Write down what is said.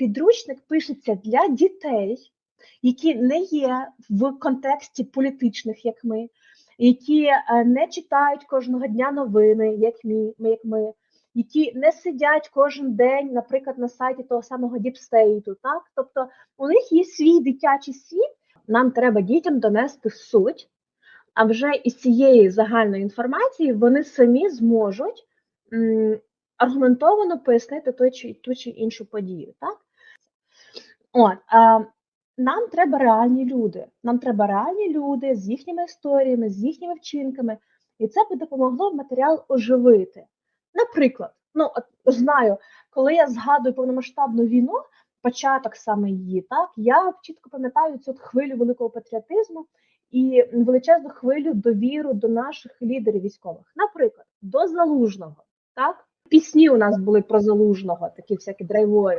підручник пишеться для дітей, які не є в контексті політичних, як ми, які е, не читають кожного дня новини, як ми, як ми, які не сидять кожен день, наприклад, на сайті того самого Діпстейту. Так? Тобто у них є свій дитячий світ. Нам треба дітям донести суть, а вже із цієї загальної інформації вони самі зможуть аргументовано пояснити той чи, ту чи іншу подію. Так? От, а, нам треба реальні люди. Нам треба реальні люди з їхніми історіями, з їхніми вчинками, і це би допомогло матеріал оживити. Наприклад, ну от знаю, коли я згадую повномасштабну війну, початок саме її, так я чітко пам'ятаю цю хвилю великого патріотизму і величезну хвилю довіру до наших лідерів військових, наприклад, до залужного, так пісні у нас були про залужного, такі всякі драйвові.